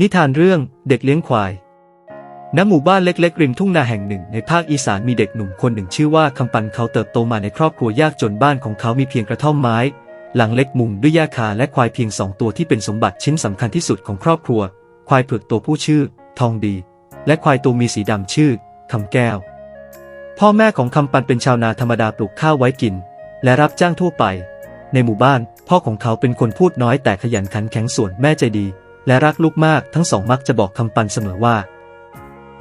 นิทานเรื่องเด็กเลี้ยงควาย ณ หมู่บ้านเล็กๆ ริมทุ่งนาแห่งหนึ่ง ในภาคอีสานมีเด็กหนุ่มคนหนึ่งชื่อว่าคำปันเขาเติบโตมาในครอบครัวยากจนบ้านของเขามีเพียงกระท่อมไม้ หลังเล็กมุงด้วยหญ้าคาและควายเพียงสองตัวที่เป็นสมบัติชิ้นสำคัญที่สุดของครอบครัว ควายเผือกตัวผู้ชื่อ ทองดี และควายตัวมีสีดำชื่อคำแก้ว พ่อแม่ของคำปันเป็นชาวนาธรรมดาปลูกข้าวไว้กิน และรับจ้างทั่วไป ในหมู่บ้าน พ่อของเขาเป็นคนพูดน้อยแต่ขยันขันแข็งส่วนแม่ใจดี และรักลูกมากทั้งสองมักจะบอกคำปันเสมอว่า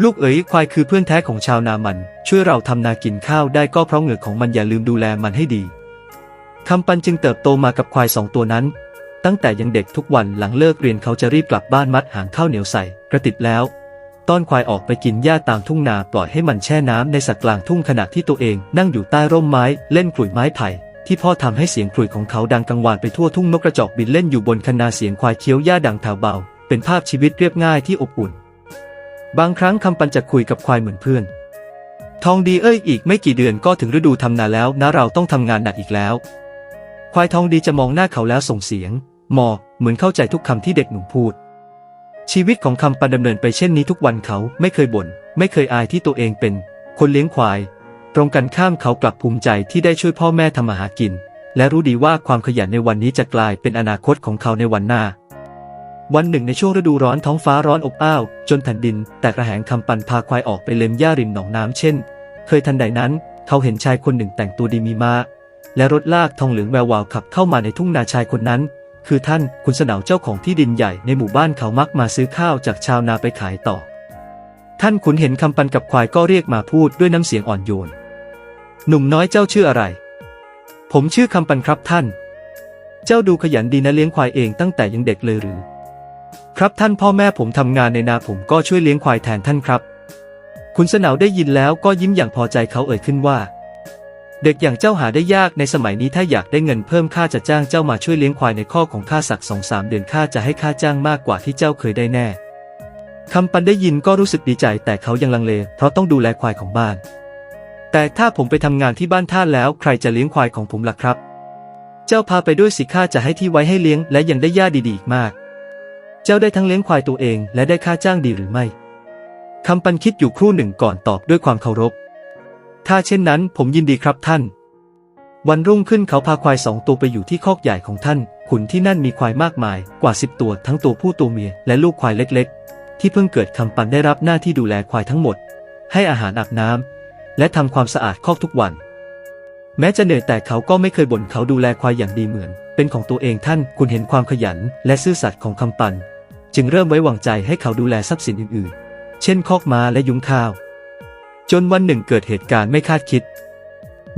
ลูกเอ๋ยควายคือเพื่อนแท้ของชาวนามัน ช่วยเราทำนากินข้าวได้ก็เพราะเหงื่อของมันอย่าลืมดูแลมันให้ดีคำปันจึงเติบโตมากับควายสองตัวนั้น ตั้งแต่ยังเด็กทุกวันหลังเลิกเรียนเขาจะรีบกลับบ้านมัดหางข้าวเหนียวใส่กระติดแล้วต้อนควายออกไปกินหญ้าตามทุ่งนาปล่อยให้มันแช่น้ำในสระกลางทุ่งขณะที่ตัวเองนั่งอยู่ใต้ร่มไม้เล่นขลุ่ยไม้ไผ่ ที่พ่อทำให้เสียงขลุ่ยของเขาดังกังวานไปทั่วทุ่งนกกระจอกบินเล่นอยู่บนคะนาเสียงควายเคี้ยวหญ้าดังแผ่วเบา เป็นภาพชีวิตเรียบง่ายที่อบอุ่น บางครั้งคำปันจะคุยกับควายเหมือนเพื่อน ทองดีเอ้ยอีกไม่กี่เดือนก็ถึงฤดูทำนาแล้วนะเราต้องทำงานหนักอีกแล้ว ควายทองดีจะมองหน้าเขาแล้วส่งเสียง มอ เหมือนเข้าใจทุกคำที่เด็กหนุ่มพูด ชีวิตของคำปันดำเนินไปเช่นนี้ทุกวันเขาไม่เคยบ่นไม่เคยอายที่ตัวเองเป็น คนเลี้ยงควาย ตรงกันข้ามเขากลับภูมิใจที่ได้ช่วยพ่อแม่ทำมาหากิน และรู้ดีว่าความขยันในวันนี้จะกลายเป็นอนาคตของเขาในวันหน้า วันหนึ่งในช่วงฤดูร้อนท้องฟ้าร้อนอบอ้าว จนแผ่นดิน แตกระแหงคำปันพาควายออกไปเล็มหญ้าริมหนองน้ำเช่น เคยทันใดนั้น เขาเห็นชายคนหนึ่งแต่งตัวดีมีมาและรถลากทองเหลืองแวววาวขับเข้ามาในทุ่งนาชายคนนั้น คือท่านคุณสนาวเจ้าของที่ดินใหญ่ในหมู่บ้านเขามักมาซื้อข้าวจากชาวนาไปขายต่อ ท่านขุนเห็นคำปันกับควายก็เรียกมาพูดด้วยน้ำเสียงอ่อนโยน หนุ่มน้อยเจ้าชื่ออะไร ผมชื่อคำปันครับท่าน เจ้าดูขยันดีนะเลี้ยงควายเองตั้งแต่ยังเด็กเลยหรือ ครับท่านพ่อแม่ผมทำงานในนาผมก็ช่วยเลี้ยงควายแทนท่านครับ คุณสนาวได้ยินแล้วก็ยิ้มอย่างพอใจเขาเอ่ยขึ้นว่า เด็กอย่างเจ้าหาได้ยากในสมัยนี้ถ้าอยากได้เงินเพิ่มข้าจะจ้างเจ้ามาช่วยเลี้ยงควายในข้อของข้าสักสองสามเดือนข้าจะให้ค่าจ้างมากกว่าที่เจ้าเคยได้แน่คำปันได้ยินก็รู้สึกดีใจแต่เขายังลังเล เพราะต้องดูแลควายของบ้าน แต่ถ้าผมไปทำงานที่บ้านท่านแล้วใครจะเลี้ยงควายของผมล่ะครับ เจ้าพาไปด้วยสิข้าจะให้ที่ไว้ให้เลี้ยงและยังได้หญ้าดีๆอีกมาก เจ้าได้ทั้งเลี้ยงควายตัวเองและได้ค่าจ้างดีหรือไม่คำปันคิดอยู่ครู่หนึ่งก่อนตอบด้วยความเคารพ ถ้าเช่นนั้นผมยินดีครับท่าน วันรุ่งขึ้นเขาพาควายสองตัวไปอยู่ที่คอกใหญ่ของท่าน ขุนที่นั่นมีควายมากมาย กว่าสิบตัวทั้งตัวผู้ตัวเมียและลูกควายเล็ก ๆ ที่เพิ่งเกิดคำปันได้รับหน้าที่ดูแลควายทั้งหมด ให้อาหารอาบน้ำ และทำความสะอาดคอกทุกวัน แม้จะเหนื่อยแต่เขาก็ไม่เคยบ่นเขาดูแลควายอย่างดีเหมือน เป็นของตัวเองท่านคุณเห็นความขยันและซื่อสัตย์ของคำปัน จึงเริ่มไว้วางใจให้เขาดูแลทรัพย์สินอื่นๆ เช่นคอกม้าและยุ้งข้าว จนวันหนึ่งเกิดเหตุการณ์ไม่คาดคิด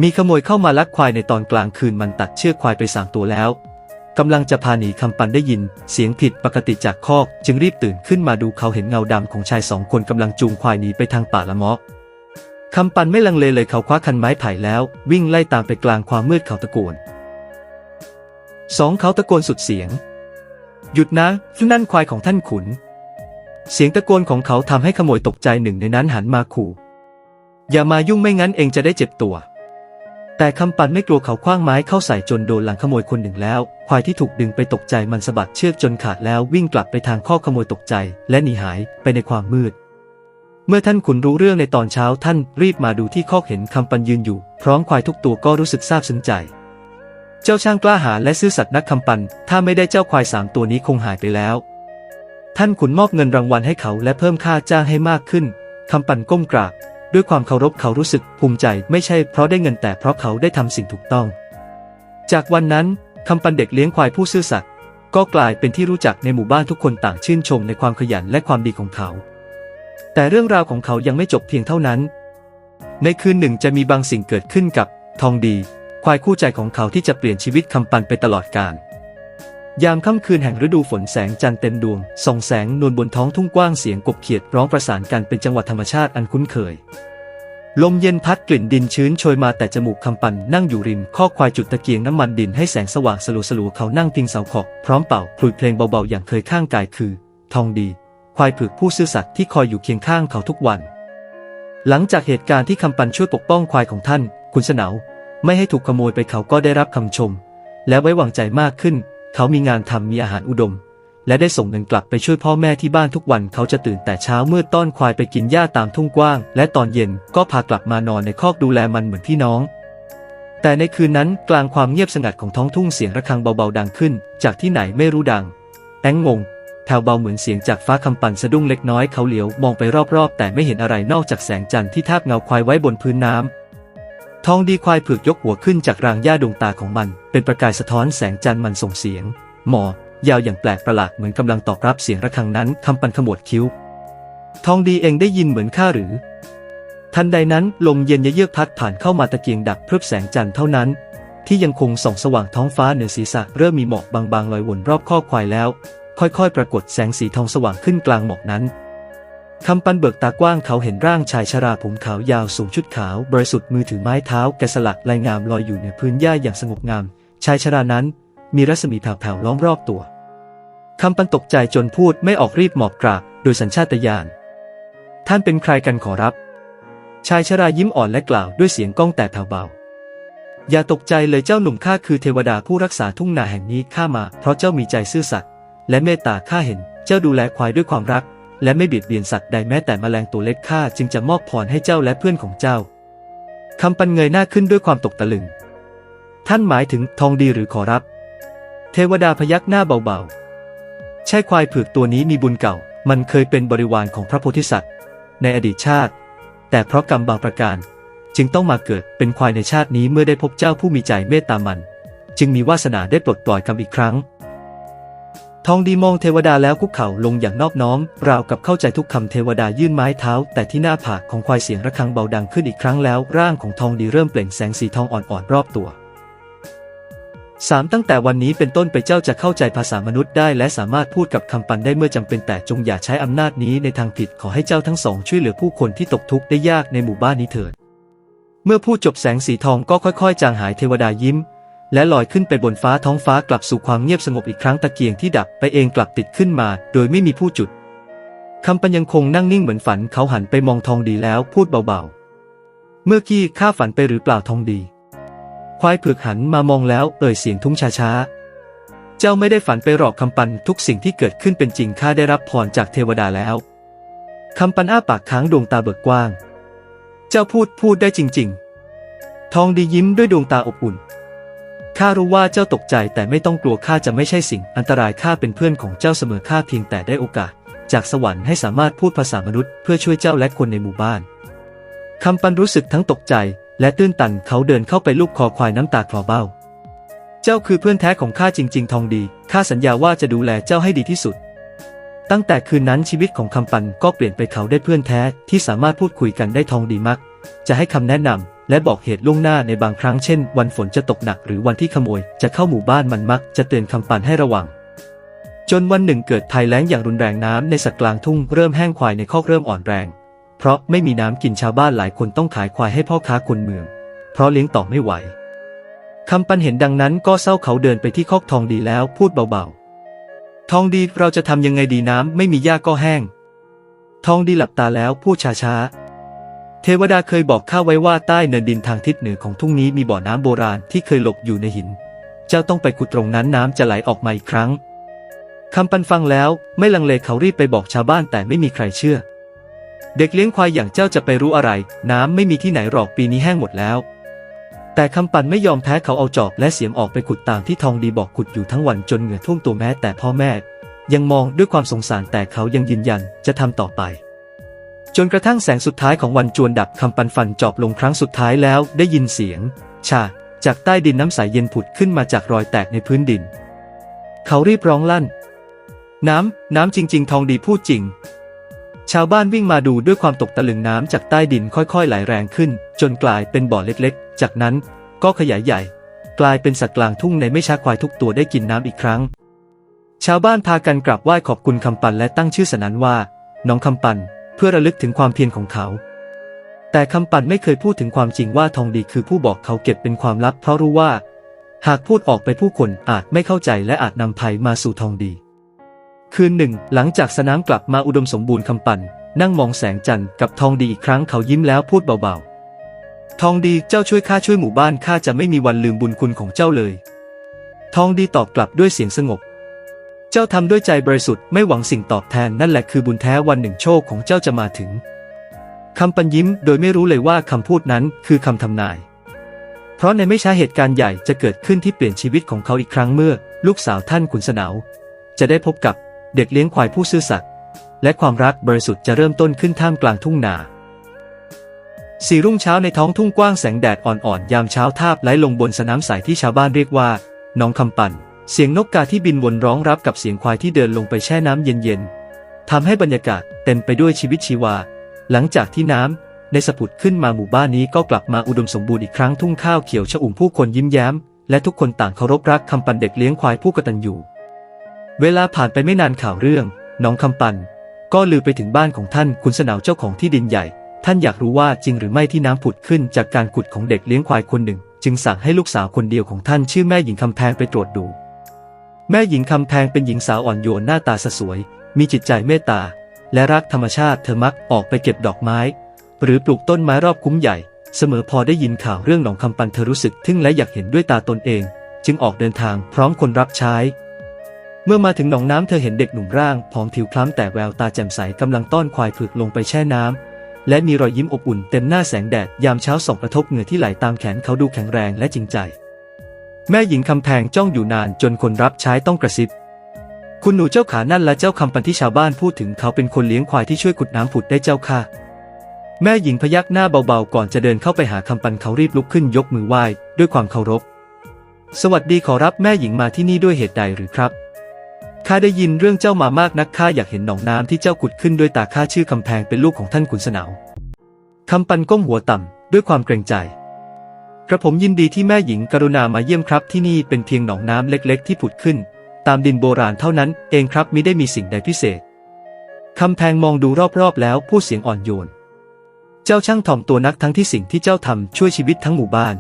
มีขโมยเข้ามาลักควายในตอนกลางคืนมันตัดเชือกควายไปสามตัวแล้วกำลังจะพาหนีคำปันได้ยิน เสียงผิดปกติจากคอก จึงรีบตื่นขึ้นมาดูเขาเห็นเงาดำของชายสองคนกำลังจูงควายหนีไปทางป่าละเมาะ คำปันไม่ลังเลเลยเขาคว้าคันไม้ไผ่แล้ว วิ่งไล่ตามไปกลางความมืดเขาตะโกนสองเขาตะโกนสุดเสียง หยุดนะนั่นควายของท่านขุน เสียงตะโกนของเขาทำให้ขโมยตกใจหนึ่งในนั้นหันมาขู่ อย่ามายุ่งไม่งั้นเองจะได้เจ็บตัว แต่คำปันไม่กลัวเขาคว้างไม้เข้าใส่จนโดนหลังขโมยคนหนึ่งแล้ว ควายที่ถูกดึงไปตกใจมันสะบัดเชือกจนขาดแล้ววิ่งกลับไปทางข้อขโมยตกใจ และหนีหายไปในความมืด เมื่อท่านขุนรู้เรื่องในตอนเช้าท่านรีบมาดูที่คอกเห็นคำปันยืนอยู่ พร้อมควายทุกตัวก็รู้สึกซาบซึ้งใจ เจ้าช่างกล้าหาญและซื่อสัตย์นักคำปัน ถ้าไม่ได้เจ้าควายสามตัวนี้คงหายไปแล้ว ท่านขุนมอบเงินรางวัลให้เขาและเพิ่มค่าจ้างให้มากขึ้นคำปันก้มกราบด้วยความเคารพเขารู้สึกภูมิใจไม่ใช่เพราะได้เงินแต่เพราะเขาได้ทำสิ่งถูกต้อง จากวันนั้นคำปันเด็กเลี้ยงควายผู้ซื่อสัตย์ก็กลายเป็นที่รู้จักในหมู่บ้านทุกคนต่างชื่นชมในความขยันและความดีของเขา แต่เรื่องราวของเขายังไม่จบเพียงเท่านั้น ในคืนหนึ่งจะมีบางสิ่งเกิดขึ้นกับทองดี ควายคู่ใจของเขาที่จะเปลี่ยนชีวิตคำปันไปตลอดกาล ยามค่ำคืนแห่งฤดูฝนแสงจันทร์เต็มดวง ส่องแสงนวลบนท้องทุ่งกว้างเสียงกบเขียดร้องประสานกันเป็นจังหวะธรรมชาติอันคุ้นเคย ลมเย็นพัดกลิ่นดินชื้นโชยมาแต่จมูกคำปันนั่งอยู่ริมข้อควายจุดตะเกียงน้ำมันดินให้แสงสว่างสลัวสลัวเขานั่งพิงเสาขอกพร้อมเป่าคลุยเพลงเบาๆอย่างเคยข้างกายคือ ทองดี ควายผือกผู้ซื่อสัตย์ที่คอยอยู่เคียงข้างเขาทุกวัน หลังจากเหตุการณ์ที่คำปันช่วยปกป้องควายของท่าน คุณสนาวไม่ให้ถูกขโมยไปเขาก็ได้รับคำชม และไว้วางใจมากขึ้น เขามีงานทำมีอาหารอุดม และได้ส่งเงินกลับไปช่วยพ่อแม่ที่บ้านทุกวัน เขาจะตื่นแต่เช้าเมืดต้อนควายไปกินหญ้าตามทุ่งกว้าง และตอนเย็นก็พากลับมานอนในคอกดูแลมันเหมือนพี่น้อง แต่ในคืนนั้นกลางความเงียบสงัดของท้องทุ่งเสียงระฆังเบาๆดังขึ้น จากที่ไหนไม่รู้ดังแองงง แผ่วเบาเหมือนเสียงจากฟ้าคำปั่นสะดุ้งเล็กน้อยเขาเหลียวมองไปรอบๆ แต่ไม่เห็นอะไรนอกจากแสงจันทร์ที่ทาบเงาควายไว้บนพื้นน้ำทองดีควายเผือกยกหัวขึ้นจากรางหญ้าดวงตาของมัน เป็นประกายสะท้อนแสงจันทร์มันส่งเสียง หมอ ยาวอย่างแปลกประหลาดเหมือนกำลังตอบรับเสียงระฆังนั้นคำปั่นขมวดคิ้ว ทองดีเองได้ยินเหมือนข้าหรือ ทันใดนั้นลมเย็นเยือกพัดผ่านเข้ามาตะเกียงดักเพื่อแสงจันทร์เท่านั้นที่ยังคงส่องสว่างท้องฟ้าเหนือศีรษะเริ่มมีหมอกบางๆลอยวนรอบข้อควายแล้ว ค่อยๆ ปรากฏแสงสีทองสว่างขึ้นกลางหมอกนั้นคำปันเบิกตากว้างเขาเห็นร่างชายชราผมขาวยาวสูงชุดขาว บริสุทธิ์มือถือไม้เท้าแกะสลักลายงามลอยอยู่เหนือพื้นหญ้าอย่างสงบงาม ชายชรานั้น มีรัศมีแผ่วๆล้อมรอบตัวคำปันตกใจจนพูดไม่ออกรีบหมอบกราบโดยสัญชาตญาณท่านเป็นใครกันขอรับ ชายชรายิ้มอ่อนและกล่าวด้วยเสียงก้องแต่แผ่วเบา อย่าตกใจเลยเจ้าหนุ่มข้าคือเทวดาผู้รักษาทุ่งนาแห่งนี้ข้ามาเพราะเจ้ามีใจซื่อสัตย์ และเมตตาข้าเห็น เจ้าดูแลควายด้วยความรัก และไม่เบียดเบียนสัตว์ใดแม้แต่แมลงตัวเล็กข้าจึงจะมอบพรให้เจ้าและเพื่อนของเจ้าคำปันเงยหน้าขึ้นด้วยความตกตะลึง ท่านหมายถึงทองดีหรือขอรับ เทวดาพยักหน้าเบาๆ ใช่ควายเผือกตัวนี้มีบุญเก่า มันเคยเป็นบริวารของพระโพธิสัตว์ ในอดีตชาติ แต่เพราะกรรมบางประการ จึงต้องมาเกิดเป็นควายในชาตินี้เมื่อได้พบเจ้าผู้มีใจเมตตามัน จึงมีวาสนาได้ปลดปล่อยกรรมอีกครั้ง ทองดีมองเทวดาแล้วคุกเข่าลงอย่างนอบน้อม ราวกับเข้าใจทุกคำเทวดายื่นไม้เท้า แต่ที่หน้าผากของควายเสียงระฆังเบาดังขึ้นอีกครั้งแล้ว ร่างของทองดีเริ่มเปล่งแสงสีทองอ่อนๆรอบตัวสามตั้งแต่วันนี้เป็นต้นไปเจ้าจะเข้าใจภาษามนุษย์ได้ และสามารถพูดกับคำปันได้เมื่อจำเป็นแต่จงอย่าใช้อำนาจนี้ในทางผิดขอให้เจ้าทั้งสองช่วยเหลือผู้คนที่ตกทุกข์ได้ยากในหมู่บ้านนี้เถิด เมื่อพูดจบแสงสีทองก็ค่อยๆ จางหายเทวดายิ้ม และลอยขึ้นไปบนฟ้าท้องฟ้ากลับสู่ความเงียบสงบอีกครั้งตะเกียงที่ดับไปเองกลับติดขึ้นมา โดยไม่มีผู้จุดคำปันยังคงนั่งนิ่งเหมือนฝันเขาหันไปมองทองดีแล้วพูดเบาๆ เมื่อกี้ข้าฝันไปหรือเปล่าทองดี ควายเผือกหันมามองแล้วเอ่ยเสียงทุ้งช้าๆ เจ้าไม่ได้ฝันไปหรอกคำปันทุกสิ่งที่เกิดขึ้นเป็นจริงข้าได้รับพรจากเทวดาแล้วคำปันอ้าปากค้างดวงตาเบิกกว้าง เจ้าพูดพูดได้จริง ๆ ทองดียิ้มด้วยดวงตาอบอุ่น ข้ารู้ว่าเจ้าตกใจแต่ไม่ต้องกลัวข้าจะไม่ใช่สิ่งอันตรายข้าเป็นเพื่อนของเจ้าเสมอข้าเพียงแต่ได้โอกาส จากสวรรค์ให้สามารถพูดภาษามนุษย์เพื่อช่วยเจ้าและคนในหมู่บ้านคำปันรู้สึกทั้งตกใจ และตื้นตันเขาเดินเข้าไปลูบคอควายน้ำตาคลอเบ้า เจ้าคือเพื่อนแท้ของข้าจริง ๆ ทองดีข้าสัญญาว่าจะดูแลเจ้าให้ดีที่สุด ตั้งแต่คืนนั้นชีวิตของคำปันก็เปลี่ยนไปเขาได้เพื่อนแท้ที่สามารถพูดคุยกันได้ทองดีมักจะให้คำแนะนำ และบอกเหตุล่วงหน้าในบางครั้งเช่น วันฝนจะตกหนักหรือวันที่ขโมย จะเข้าหมู่บ้านมันมัก จะเตือนคำปันให้ระวัง จนวันหนึ่งเกิดภัยแล้งอย่างรุนแรงน้ำในสักกลางทุ่งเริ่มแห้งควายในคอกเริ่มอ่อนแรง เพราะไม่มีน้ำกินชาวบ้านหลายคนต้องขายควายให้พ่อค้าคนเมือง เพราะเลี้ยงต่อไม่ไหวคำปันเห็นดังนั้นก็เศร้าเขาเดินไปที่คอกทองดีแล้วพูดเบาๆ ทองดีเราจะทำยังไงดีน้ำไม่มีหญ้าก็แห้ง ทองดีหลับตาแล้วพูดช้าๆ เทวดาเคยบอกข้าไว้ว่าใต้เนินดินทางทิศเหนือของทุ่งนี้มีบ่อน้ำโบราณที่เคยหลบอยู่ในหิน เจ้าต้องไปขุดตรงนั้นน้ำจะไหลออกมาอีกครั้งคำปันฟังแล้วไม่ลังเลเขารีบไปบอกชาวบ้านแต่ไม่มีใครเชื่อ เด็กเลี้ยงควายอย่างเจ้าจะไปรู้อะไร น้ำไม่มีที่ไหนหรอกปีนี้แห้งหมดแล้ว แต่คำปันไม่ยอมแพ้เขาเอาจอบและเสียมออกไปขุดตามที่ทองดีบอกขุดอยู่ทั้งวันจนเหงื่อท่วมตัวแม้แต่พ่อแม่ ยังมองด้วยความสงสารแต่เขายังยืนยันจะทำต่อไป จนกระทั่งแสงสุดท้ายของวันจวนดับคำปันฟันจอบลงครั้งสุดท้ายแล้วได้ยินเสียง ชา จากใต้ดินน้ำใสเย็นผุดขึ้นมาจากรอยแตกในพื้นดิน เขารีบร้องลั่น น้ำ น้ำจริง ๆ ทองดีพูดจริง ชาวบ้านวิ่งมาดูด้วยความตกตะลึงน้ำจากใต้ดินค่อยๆไหลแรงขึ้น จนกลายเป็นบ่อเล็กๆ จากนั้นก็ขยายใหญ่ กลายเป็นสัตว์กลางทุ่งในไม่ช้าควายทุกตัวได้กินน้ำอีกครั้ง ชาวบ้านพากันกราบไหว้ขอบคุณคำปันและตั้งชื่อสนันว่า น้องคำปัน เพื่อระลึกถึงความเพียรของเขา แต่คำปันไม่เคยพูดถึงความจริงว่าทองดีคือผู้บอกเขาเก็บเป็นความลับ เพราะรู้ว่า หากพูดออกไปผู้คนอาจไม่เข้าใจและอาจนำภัยมาสู่ทองดี คืนหนึ่ง หลังจากสนามกลับมาอุดมสมบูรณ์คำปันนั่งมองแสงจันทร์กับทองดีอีกครั้งเขายิ้มแล้วพูดเบาๆ ทองดีเจ้าช่วยข้าช่วยหมู่บ้านข้าจะไม่มีวันลืมบุญคุณของเจ้าเลย ทองดีตอบกลับด้วยเสียงสงบ เจ้าทำด้วยใจบริสุทธิ์ไม่หวังสิ่งตอบแทนนั่นแหละคือบุญแท้วันหนึ่งโชคของเจ้าจะมาถึงคำปัญยิ้มโดยไม่รู้เลยว่าคำพูดนั้นคือคำทำนาย เพราะในไม่ช้าเหตุการณ์ใหญ่จะเกิดขึ้นที่เปลี่ยนชีวิตของเขาอีกครั้งเมื่อ ลูกสาวท่านขุนสนาว จะได้พบกับเด็กเลี้ยงควายผู้ซื่อสัตย์และความรักบริสุทธิ์จะเริ่มต้นขึ้นท่ามกลางทุ่งนาสี่รุ่งเช้าในท้องทุ่งกว้างแสงแดดอ่อนๆยามเช้าทาบไหลลงบนสนามสายที่ชาวบ้านเรียกว่าหน้องคำปัน เสียงนกกาที่บินวนร้องรับกับเสียงควายที่เดินลงไปแช่น้ำเย็นๆทำให้บรรยากาศเต็มไปด้วยชีวิตชีวา หลังจากที่น้ำในสะพุดขึ้นมาหมู่บ้านนี้ก็กลับมาอุดมสมบูรณ์อีกครั้งทุ่งข้าวเขียวชอุ่มผู้คนยิ้มแย้ม และทุกคนต่างเคารพรักคำปันเด็กเลี้ยงควายผู้กตัญญูเวลาผ่านไปไม่นานข่าวเรื่องน้องคำปัน ก็ลือไปถึงบ้านของท่านคุณสนาวเจ้าของที่ดินใหญ่ ท่านอยากรู้ว่าจริงหรือไม่ที่น้ำผุดขึ้นจากการขุดของเด็กเลี้ยงควายคนหนึ่ง จึงสั่งให้ลูกสาวคนเดียวของท่านชื่อแม่หญิงคำแพงไปตรวจดู แม่หญิงคำแพงเป็นหญิงสาวอ่อนโยนหน้าตาสสวย มีจิตใจเมตตา และรักธรรมชาติเธอมักออกไปเก็บดอกไม้ หรือปลูกต้นไม้รอบคุ้มใหญ่ เสมอพอได้ยินข่าวเรื่องหนองคำปันเธอรู้สึกทึ่งและอยากเห็นด้วยตาตนเอง จึงออกเดินทางพร้อมคนรับใช้ เมื่อมาถึงหนองน้ำเธอเห็นเด็กหนุ่มร่างผอมผิวคล้ำแต่แววตาแจ่มใสกำลังต้อนควายผึกลงไปแช่น้ำและมีรอยยิ้มอบอุ่นเต็มหน้าแสงแดด ยามเช้าส่องกระทบเหงื่อที่ไหลตามแขนเขาดูแข็งแรงและจริงใจ แม่หญิงคำแพงจ้องอยู่นานจนคนรับใช้ต้องกระซิบ คุณหนูเจ้าขานั่นและเจ้าคำปันที่ชาวบ้านพูดถึงเขาเป็นคนเลี้ยงควายที่ช่วยขุดน้ำผุดได้เจ้าค่ะ แม่หญิงพยักหน้าเบาๆ ก่อนจะเดินเข้าไปหาคำปันเขารีบลุกขึ้นยกมือไหว้ด้วยความเคารพ สวัสดีขอรับแม่หญิงมาที่นี่ด้วยเหตุใดหรือครับข้าได้ยินเรื่องเจ้ามามากนักข้าอยากเห็นหนองน้ำที่เจ้าขุดขึ้นด้วยตาข้าชื่อคำแพงเป็นลูกของท่านขุนสนาวคำปันก้มหัวต่ำด้วยความเกรงใจ กระผมยินดีที่แม่หญิงกรุณามาเยี่ยมครับที่นี่เป็นเพียงหนองน้ำเล็กๆ ที่ผุดขึ้น ตามดินโบราณเท่านั้นเองครับมิได้มีสิ่งใดพิเศษคำแพงมองดูรอบๆแล้วพูดเสียงอ่อนโยน เจ้าช่างถ่อมตัวนักทั้งที่สิ่งที่เจ้าทำช่วยชีวิตทั้งหมู่บ้าน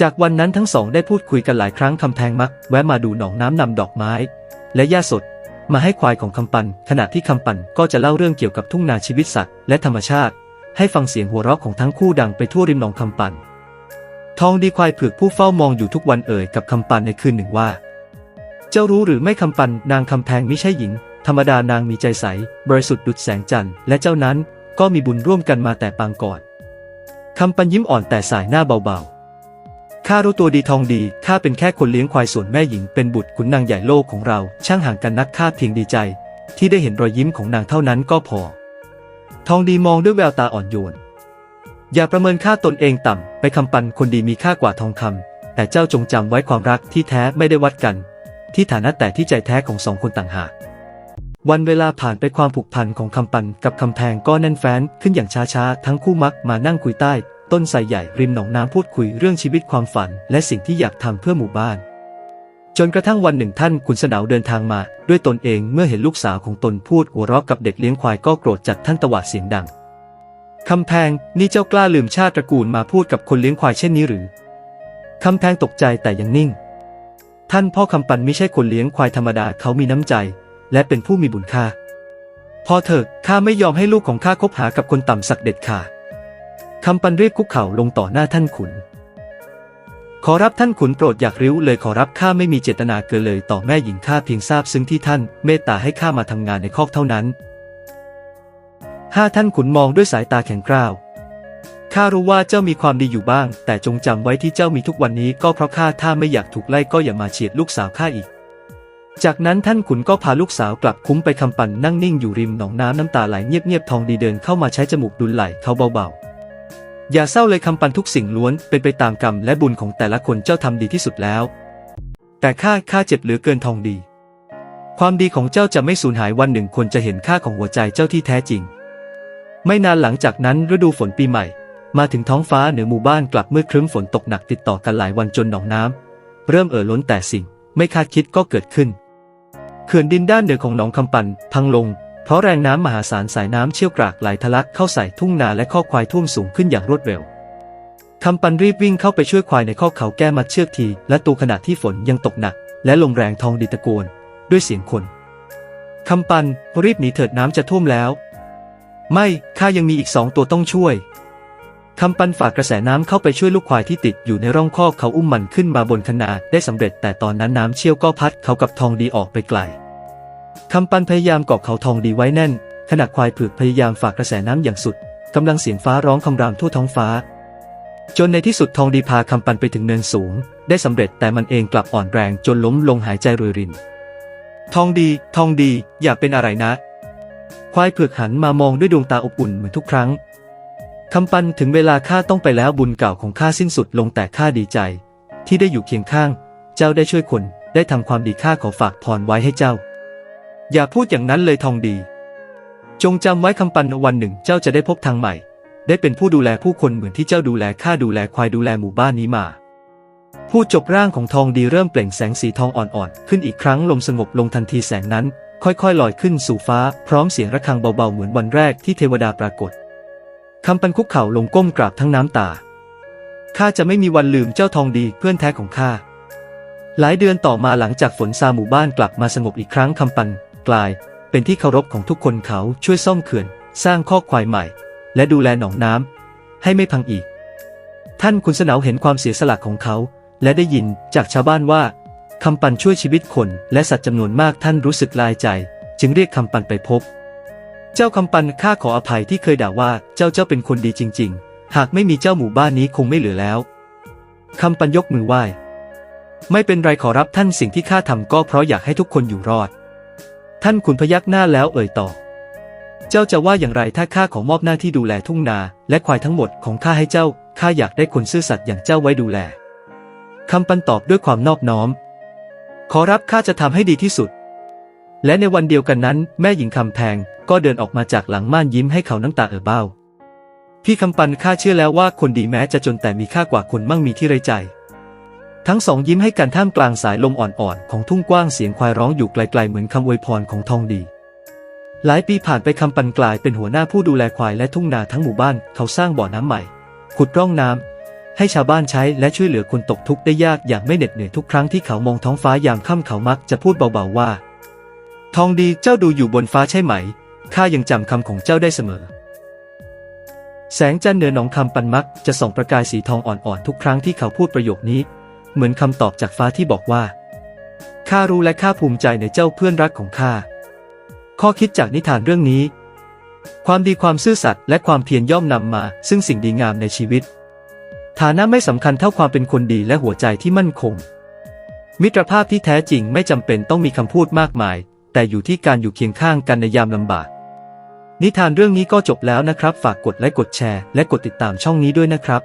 จากวันนั้นทั้งสองได้พูดคุยกันหลายครั้งคำแพงมัก แวะมาดูหนองน้ำนำดอกไม้ และหญ้าสด มาให้ควายของคำปัน ขณะที่คำปันก็จะเล่าเรื่องเกี่ยวกับทุ่งนาชีวิตสัตว์และธรรมชาติ ให้ฟังเสียงหัวเราะของทั้งคู่ดังไปทั่วริมหนองคำปัน ทองดีควายเผือกผู้เฝ้ามองอยู่ทุกวันเอ่ยกับคำปันในคืนหนึ่งว่า เจ้ารู้หรือไม่คำปันนางคำแพงไม่ใช่หญิง ธรรมดานางมีใจใส บริสุทธิ์ดุจแสงจันทร์และเจ้านั้นก็มีบุญร่วมกันมาแต่ปางก่อนคำปันยิ้มอ่อนแต่สายหน้าเบาๆข้ารู้ตัวดีทองดีข้าเป็นแค่คนเลี้ยงควายส่วนแม่หญิงเป็นบุตรขุนนางใหญ่โลกของเรา ช่างห่างกันนักข้าเพียงดีใจ ที่ได้เห็นรอยยิ้มของนางเท่านั้นก็พอ ทองดีมองด้วยแววตาอ่อนโยน อย่าประเมินค่าตนเองต่ำ ไปคำปันคนดีมีค่ากว่าทองคำ แต่เจ้าจงจำไว้ความรักที่แท้ไม่ได้วัดกัน ที่ฐานะแต่ที่ใจแท้ของสองคนต่างหาก วันเวลาผ่านไปความผูกพันของคำปันกับคำแพงก็แน่นแฟ้นขึ้นอย่างช้าๆ ทั้งคู่มักมานั่งคุยใต้ ต้นไทรใหญ่ริมหนองน้ำพูดคุยเรื่องชีวิตความฝัน และสิ่งที่อยากทำเพื่อหมู่บ้าน จนกระทั่งวันหนึ่งท่านขุนสนาวเดินทางมา ด้วยตนเองเมื่อเห็นลูกสาวของตนพูดหัวเราะกับเด็กเลี้ยงควายก็โกรธจัดท่านตวาดเสียงดัง คำแพงนี่เจ้ากล้าลืมชาติตระกูลมาพูดกับคนเลี้ยงควายเช่นนี้หรือคำแพงตกใจแต่ยังนิ่ง ท่านพ่อคำปันไม่ใช่คนเลี้ยงควายธรรมดาเขามีน้ำใจ และเป็นผู้มีบุญค่า พอเถอะข้าไม่ยอมให้ลูกของข้าคบหากับคนต่ำสักเด็ดขาดคำปันรีบคุกเข่าลงต่อหน้าท่านขุน ขอรับท่านขุนโปรดอยากริ้วเลยขอรับข้าไม่มีเจตนาเกินเลยต่อแม่หญิงข้าเพียงทราบซึ้งที่ท่านเมตตาให้ข้ามาทำงานในคอกเท่านั้น ห้าท่านขุนมองด้วยสายตาแข็งกร้าว ข้ารู้ว่าเจ้ามีความดีอยู่บ้าง แต่จงจำไว้ที่เจ้ามีทุกวันนี้ก็เพราะข้าถ้าไม่อยากถูกไล่ก็อย่ามาเฉียดลูกสาวข้าอีก จากนั้นท่านขุนก็พาลูกสาวกลับคุ้มไปคำปั่นนั่งนิ่งอยู่ริมหนองน้ำน้ำตาไหลเงียบๆทองดีเดินเข้ามาใช้จมูกดุลไหลเขาเบาๆ อย่าเศร้าเลยคำปันทุกสิ่งล้วนเป็นไปตามกรรมและบุญของแต่ละคนเจ้าทำดีที่สุดแล้ว แต่ข้าข้าเจ็บเหลือเกินทองดี ความดีของเจ้าจะไม่สูญหายวันหนึ่งคนจะเห็นค่าของหัวใจเจ้าที่แท้จริง ไม่นานหลังจากนั้นฤดูฝนปีใหม่ มาถึงท้องฟ้าเหนือหมู่บ้านกลับเมื่อครึ้มฝนตกหนักติดต่อกันหลายวันจนหนองน้ำเริ่มเอ่อล้นแต่สิ่ง ไม่คาดคิดก็เกิดขึ้นเขื่อนดินด้านเหนือของหนองคำปันพังลง เพราะแรงน้ำมหาศาลสายน้ำเชี่ยวกรากไหลทะลักเข้าใส่ทุ่งนาและข้อควายท่วมสูงขึ้นอย่างรวดเร็วคำปันรีบวิ่งเข้าไปช่วยควายในข้อเขาแก้มัดเชือกที และตูขณะที่ฝนยังตกหนัก และลมแรงทองดีตะโกน ด้วยเสียงคนคำปันรีบหนีเถิดน้ำจะท่วมแล้ว ไม่ข้ายังมีอีกสองตัวต้องช่วยคำปันฝากกระแสน้ำเข้าไปช่วยลูกควายที่ติดอยู่ในร่องคอกเขาอุ้มมันขึ้นมาบนคนาได้สำเร็จแต่ตอนนั้นน้ำเชี่ยวก็พัดเขากับทองดีออกไปไกลคำปันพยายามเกาะเขาทองดีไว้แน่น ขณะควายผือกพยายามฝากกระแสน้ำอย่างสุดกำลังเสียงฟ้าร้องคำรามทั่วท้องฟ้า จนในที่สุดทองดีพาคำปันไปถึงเนินสูง ได้สำเร็จแต่มันเองกลับอ่อนแรงจนล้มลงหายใจรวยริน ทองดี ทองดี อย่าเป็นอะไรนะ ควายเผือกหันมามองด้วยดวงตาอบอุ่นเหมือนทุกครั้งคำปันถึงเวลาข้าต้องไปแล้วบุญเก่าของข้าสิ้นสุดลงแต่ข้าดีใจ ที่ได้อยู่เคียงข้าง เจ้าได้ช่วยคนได้ทำความดีข้าขอฝากพรไว้ให้เจ้า อย่าพูดอย่างนั้นเลยทองดี จงจำไว้คำปันวันหนึ่งเจ้าจะได้พบทางใหม่ ได้เป็นผู้ดูแลผู้คนเหมือนที่เจ้าดูแลข้าดูแลควายดูแลหมู่บ้านนี้มาพูดจบร่างของทองดีเริ่มเปล่งแสงสีทองอ่อนๆขึ้นอีกครั้งลมสงบลงทันทีแสงนั้น ค่อยๆลอยขึ้นสู่ฟ้าพร้อมเสียงระฆังเบาๆเหมือนวันแรกที่เทวดาปรากฏคำปันคุกเข่าลงก้มกราบทั้งน้ำตาข้าจะไม่มีวันลืมเจ้าทองดีเพื่อนแท้ของข้าหลายเดือนต่อมาหลังจากฝนซาหมู่บ้านกลับมาสงบอีกครั้งคำปันกลาย เป็นที่เคารพของทุกคนเขาช่วยซ่อมเขื่อน สร้างข้อกควายใหม่ และดูแลหนองน้ำให้ไม่พังอีก ท่านคุณเสนาวเห็นความเสียสละของเขา และได้ยินจากชาวบ้านว่า คำปันช่วยชีวิตคนและสัตว์จำนวนมากท่านรู้สึกลายใจ จึงเรียกคำปันไปพบ เจ้าคำปันข้าขออภัยที่เคยด่าว่าเจ้าเจ้าเป็นคนดีจริง ๆ หากไม่มีเจ้าหมู่บ้านนี้คงไม่เหลือแล้วคำปันยกมือไหว้ ไม่เป็นไรขอรับท่านสิ่งที่ข้าทำก็เพราะอยากให้ทุกคนอยู่รอด ท่านขุนพยักหน้าแล้วเอ่ยต่อ เจ้าจะว่าอย่างไรถ้าข้าขอมอบหน้าที่ดูแลทุ่งนา และควายทั้งหมดของข้าให้เจ้าข้าอยากได้คนซื่อสัตย์อย่างเจ้าไว้ดูแลคำปันตอบด้วยความนอบน้อม ขอรับข้าจะทำให้ดีที่สุด และในวันเดียวกันนั้น แม่หญิงคำแพงก็เดินออกมาจากหลังม่านยิ้มให้เขาน้ำตาเอ่อเบ้า พี่คำปันข้าเชื่อแล้วว่าคนดีแม้จะจนแต่มีค่ากว่าคนมั่งมีที่ไรใจ ทั้งสองยิ้มให้กันท่ามกลางสายลมอ่อนๆ ของทุ่งกว้างเสียงควายร้องอยู่ไกลๆเหมือนคำอวยพรของทองดีหลายปีผ่านไปคำปันกลายเป็นหัวหน้าผู้ดูแลควายและทุ่งนาทั้งหมู่บ้าน เขาสร้างบ่อน้ำใหม่ ขุดร่องน้ำ ให้ชาวบ้านใช้และช่วยเหลือคนตกทุกข์ได้ยากอย่างไม่เหน็ดเหนื่อยทุกครั้งที่เขามองท้องฟ้ายามค่ำเขามักจะพูดเบาๆว่า ทองดีเจ้าดูอยู่บนฟ้าใช่ไหมข้ายังจำคำของเจ้าได้เสมอ แสงจันทร์เหนือหนองคำปันมักจะส่องประกายสีทองอ่อนๆทุกครั้งที่เขาพูดประโยคนี้ เหมือนคำตอบจากฟ้าที่บอกว่าข้ารู้และข้าภูมิใจในเจ้าเพื่อนรักของข้าข้อคิดจากนิทานเรื่องนี้ ความดีความซื่อสัตย์และความเพียรย่อมนำมา ซึ่งสิ่งดีงามในชีวิต ฐานะไม่สำคัญเท่าความเป็นคนดีและหัวใจที่มั่นคง มิตรภาพที่แท้จริงไม่จำเป็นต้องมีคำพูดมากมาย แต่อยู่ที่การอยู่เคียงข้างกันในยามลำบาก นิทานเรื่องนี้ก็จบแล้วนะครับ ฝากกดไลค์กดแชร์และกดติดตามช่องนี้ด้วยนะครับ